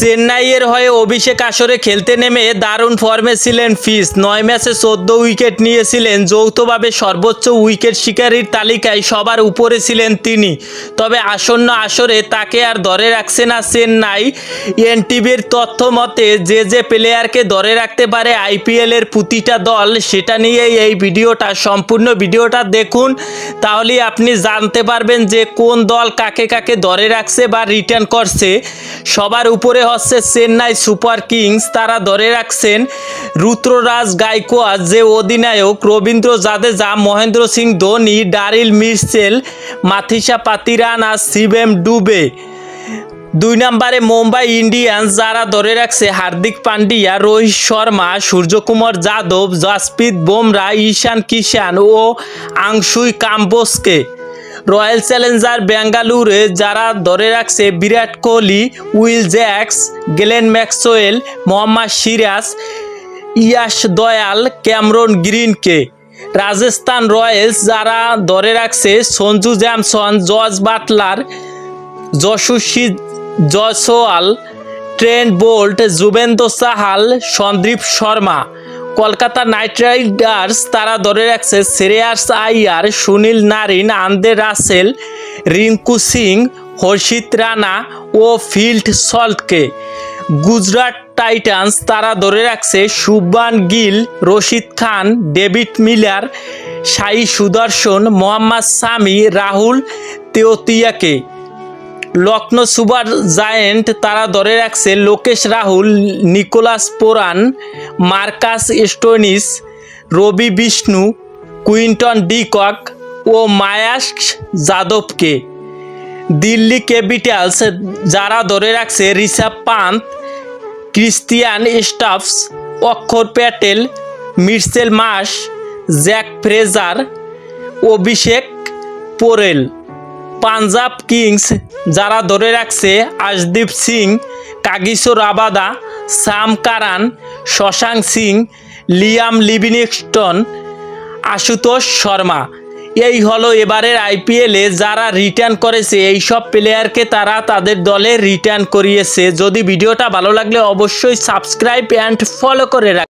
চেন্নাইয়ের হয়ে অভিষেক আসরে খেলতে নেমে দারুণ ফর্মে ছিলেন ফিস। নয় ম্যাচে চোদ্দ উইকেট নিয়েছিলেন। যৌথভাবে সর্বোচ্চ উইকেট শিকারীর তালিকায় সবার উপরে ছিলেন তিনি। তবে আসন্ন আসরে তাকে আর ধরে রাখছে না চেন্নাই। এনটিভির তথ্য মতে, যে যে প্লেয়ারকে ধরে রাখতে পারে আইপিএলের প্রতিটা দল, সেটা নিয়েই এই ভিডিওটা। সম্পূর্ণ ভিডিওটা দেখুন, তাহলেই আপনি জানতে পারবেন যে কোন দল কাকে কাকে ধরে রাখছে বা রিটার্ন করছে। সবার উপরে হচ্ছে চেন্নাই সুপার কিংস। তারা ধরে রাখছেন রুদ্ররাজ গাইকোয়াদ যে অধিনায়ক, রবীন্দ্র জাদেজা, মহেন্দ্র সিং ধোনি, ডারিল মির্চেল মাথিসা পাতিরান আর শিবেম ডুবে। দুই নম্বরে মুম্বাই ইন্ডিয়ান্স, যারা ধরে রাখছে হার্দিক পান্ডিয়া, রোহিত শর্মা, সূর্যকুমার যাদব, জাসপ্রীত বুমরা, ঈশান কিষান ও আংশুই কাম্বোসকে। রয়্যাল চ্যালেঞ্জার বেঙ্গালুরে যারা ধরে রাখছে Virat Kohli, Will Jacks, Glenn Maxwell, Mohammed Siraj, Yash Dayal, Cameron গ্রিনকে। Rajasthan Royals যারা ধরে রাখছে Sanju জ্যামসন, George Buttler, Yashasvi Jaiswal, Trent Boult, Yuzvendra Chahal, Sandeep Sharma. Kolkata Knight Riders তারা ধরে রাখছে Shreyas Iyer Sunil Narine, Andre Russell, Rinku Singh, Harshit Rana ও Phil সল্টকে। Gujarat Titans তারা ধরে রাখছে শুভমান গিল, রশিদ খান, ডেভিড মিলার সাই সুদর্শন, মোহাম্মদ সামি, রাহুল তেওতিয়াকে। লখনৌ সুপার জায়েন্ট তারা ধরে রাখছে Lokesh Rahul, Nicholas Pooran, Marcus Stoinis, Ravi Bishnoi, Quinton de Kock ও মায়াস যাদবকে। দিল্লি ক্যাপিটালস যারা ধরে রাখছে ঋষভ পান্ত, ক্রিস্টিয়ান স্টাফস, অক্ষর প্যাটেল, মির্সেল মাস, Jake Fraser, Abhishek Porel. Punjab Kings যারা ধরে রাখছে Arshdeep Singh Kagiso Rabada Sam Curran, Shashank Singh, Liam Livingstone, Ashutosh Sharma. এই হলো এবারের আইপিএলে যারা রিটার্ন করেছে এই সব প্লেয়ারকে তারা তাদের দলে রিটার্ন করিয়েছে। যদি ভিডিওটা ভালো লাগলে অবশ্যই সাবস্ক্রাইব অ্যান্ড ফলো করে রাখ